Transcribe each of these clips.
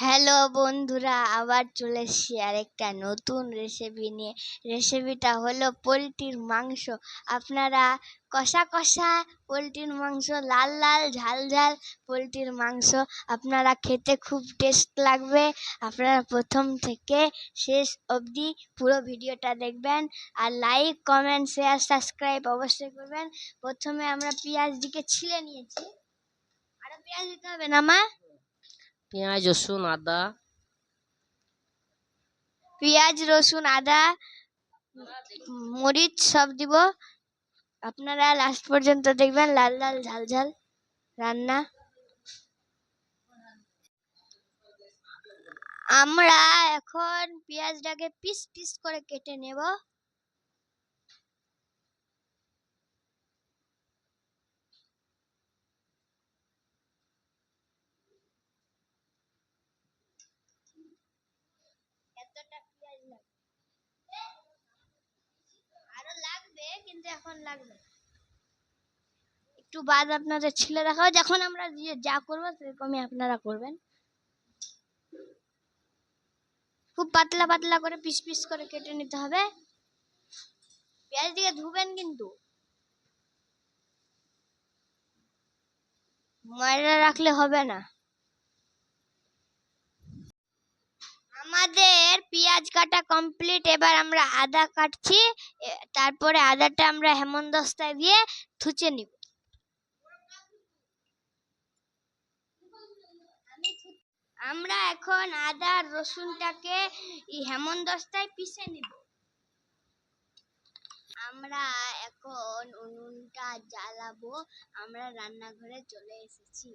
Hello বন্ধুরা, আবার চলে এসেছি আরেকটা নতুন রেসিপি নিয়ে। রেসিপিটা হলো পোলট্রির মাংস। আপনারা কষা কষা পোলট্রির মাংস, লাল লাল, ঝাল ঝাল পোলট্রির মাংস আপনারা খেতে খুব টেস্ট লাগবে। আপনারা প্রথম থেকে শেষ অবধি পুরো ভিডিওটা দেখবেন আর লাইক কমেন্ট শেয়ার সাবস্ক্রাইব অবশ্যই করবেন। প্রথমে আমরা পেঁয়াজ দিকে ছিলে নিয়েছি। আরও পেঁয়াজ দিতে হবে না, মা? পেঁয়াজ রসুন আদা পেঁয়াজ রসুন আদা মরিচ সব দিব আপনারা লাস্ট পর্যন্ত দেখবেন লাল লাল ঝাল ঝাল রান্না আমরা এখন পেঁয়াজটাকে পিস পিস করে কেটে নেব এতটা পেঁয়াজ লাগবে আরও লাগবে কিন্তু এখন লাগবে। একটু বাদ আপনাদের ছিলে দেখাও যখন আমরা যে করব সেরকমই আপনারা করবেন। খুব পাতলা পাতলা করে পিস পিস করে কেটে নিতে হবে। পেঁয়াজ দিয়ে ধুবেন কিন্তু। ময়লা রাখলে হবে না। আমাদের পেঁয়াজ কাটা কমপ্লিট এবার আমরা আদা কাটছি। তারপরে আদাটা আমরা হেমন্তস্তায় দিয়ে থুচে নিব। আমরা এখন আদা, রসুনটাকে এই হেমন্তস্তায় পিষে নিব। আমরা এখন উনুনটা জ্বালাবো। আমরা রান্নাঘরে চলে এসেছি।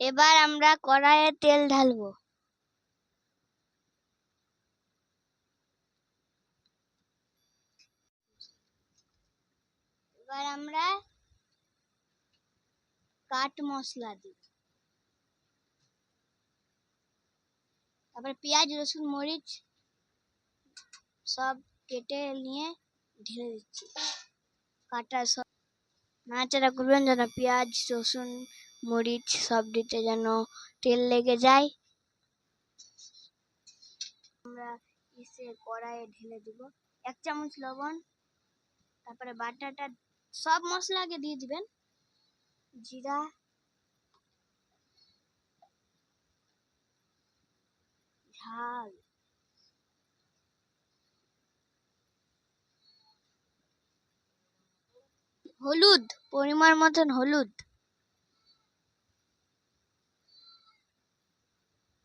এবার আমরা কড়াইয়ে তেল ঢালবো। এবার আমরা কাট মশলা দিব তারপরে পেঁয়াজ, রসুন, মরিচ সব কেটে নিয়ে ঢেলে দিচ্ছি। কাটা সব নাড়াচাড়া করবেন যেন পেঁয়াজ, রসুন, মরিচ সব দিতে যেন তেল লেগে যায়। আমরা ইসে কড়াইয়ে ঢেলে দিব। এক চামচ লবণ, তারপরে বাটাটা সব মশলা আগে দিয়ে দিবেন। জিরা। ঝাল। হলুদ পরিমাণ মতন হলুদ।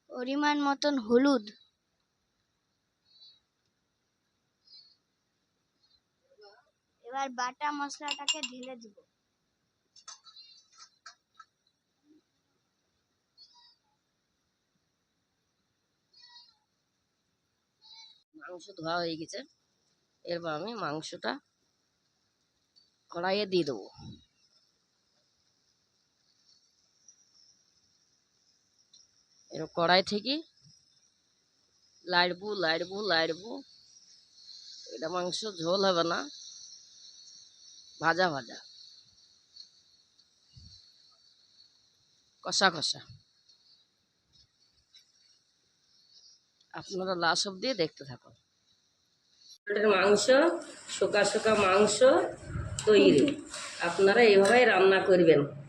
পরিমাণ মতন হলুদ। এবার বাটা মশলাটাকে ঢেলে দিব। মাংস ধোয়া হয়ে গেছে। এরপর আমি মাংসটা কড়াইয়ে দিয়ে দেবো। এর কড়াই থেকে লাড়বু লাড়বু লাড়বু। এটা মাংস ঝোল হবে না। ভাজা ভাজা। কষা কষা। আপনারা লাশ অব্দি দেখতে থাকুন। মাংস, শুকা শুকা মাংস তৈরি। আপনারা এভাবেই রান্না করবেন।